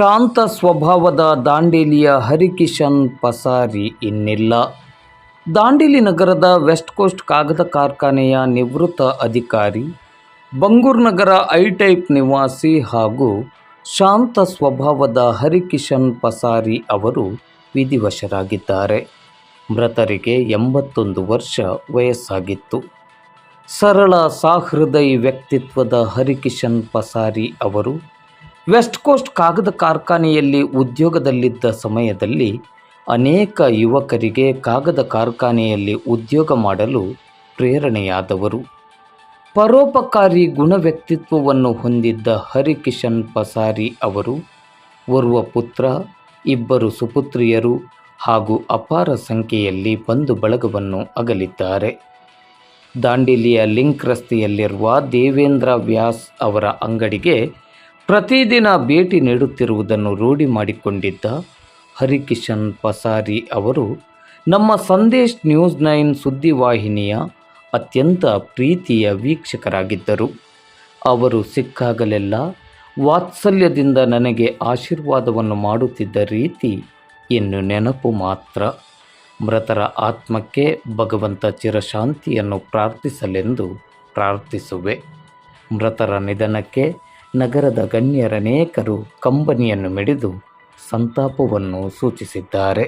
ಶಾಂತ ಸ್ವಭಾವದ ದಾಂಡೇಲಿಯ ಹರಿಕಿಶನ್ ಪಸಾರಿ ಇನ್ನಿಲ್ಲ. ದಾಂಡೇಲಿ ನಗರದ ವೆಸ್ಟ್ ಕೋಸ್ಟ್ ಕಾಗದ ಕಾರ್ಖಾನೆಯ ನಿವೃತ್ತ ಅಧಿಕಾರಿ, ಬಂಗೂರ್ ನಗರ ಐ ಟೈಪ್ ನಿವಾಸಿ ಹಾಗೂ ಶಾಂತ ಸ್ವಭಾವದ ಹರಿಕಿಶನ್ ಪಸಾರಿ ಅವರು ವಿಧಿವಶರಾಗಿದ್ದಾರೆ. ಮೃತರಿಗೆ ಎಂಬತ್ತೊಂದು ವರ್ಷ ವಯಸ್ಸಾಗಿತ್ತು. ಸರಳ ಸಾಹೃದಯಿ ವ್ಯಕ್ತಿತ್ವದ ಹರಿಕಿಶನ್ ಪಸಾರಿ ಅವರು ವೆಸ್ಟ್ ಕೋಸ್ಟ್ ಕಾಗದ ಕಾರ್ಖಾನೆಯಲ್ಲಿ ಉದ್ಯೋಗದಲ್ಲಿದ್ದ ಸಮಯದಲ್ಲಿ ಅನೇಕ ಯುವಕರಿಗೆ ಕಾಗದ ಕಾರ್ಖಾನೆಯಲ್ಲಿ ಉದ್ಯೋಗ ಮಾಡಲು ಪ್ರೇರಣೆಯಾದವರು. ಪರೋಪಕಾರಿ ಗುಣ ವ್ಯಕ್ತಿತ್ವವನ್ನು ಹೊಂದಿದ್ದ ಹರಿಕಿಶನ್ ಪಸಾರಿ ಅವರು, ಓರ್ವ ಪುತ್ರ, ಇಬ್ಬರು ಸುಪುತ್ರಿಯರು ಹಾಗೂ ಅಪಾರ ಸಂಖ್ಯೆಯಲ್ಲಿ ಬಂಧು ಬಳಗವನ್ನು ಅಗಲಿದ್ದಾರೆ. ದಾಂಡಿಲಿಯ ಲಿಂಕ್ ರಸ್ತೆಯಲ್ಲಿರುವ ದೇವೇಂದ್ರ ವ್ಯಾಸ್ ಅವರ ಅಂಗಡಿಗೆ ಪ್ರತಿದಿನ ಭೇಟಿ ನೀಡುತ್ತಿರುವುದನ್ನು ರೂಢಿ ಮಾಡಿಕೊಂಡಿದ್ದ ಹರಿಕಿಶನ್ ಪಸಾರಿ ಅವರು, ನಮ್ಮ ಸಂದೇಶ್ ನ್ಯೂಸ್ ನೈನ್ ಸುದ್ದಿವಾಹಿನಿಯ ಅತ್ಯಂತ ಪ್ರೀತಿಯ ವೀಕ್ಷಕರಾಗಿದ್ದರು. ಅವರು, ಸಿಕ್ಕಾಗಲೆಲ್ಲ ವಾತ್ಸಲ್ಯದಿಂದ ನನಗೆ ಆಶೀರ್ವಾದವನ್ನು ಮಾಡುತ್ತಿದ್ದ ರೀತಿ ಇನ್ನು ನೆನಪು ಮಾತ್ರ. ಮೃತರ ಆತ್ಮಕ್ಕೆ ಭಗವಂತ ಚಿರಶಾಂತಿಯನ್ನು ಪ್ರಾರ್ಥಿಸಲೆಂದು ಪ್ರಾರ್ಥಿಸುವೆ. ಮೃತರ ನಿಧನಕ್ಕೆ ನಗರದ ಗಣ್ಯರನೇಕರು ಕಂಬನಿಯನ್ನು ಮಿಡಿದು ಸಂತಾಪವನ್ನು ಸೂಚಿಸಿದ್ದಾರೆ.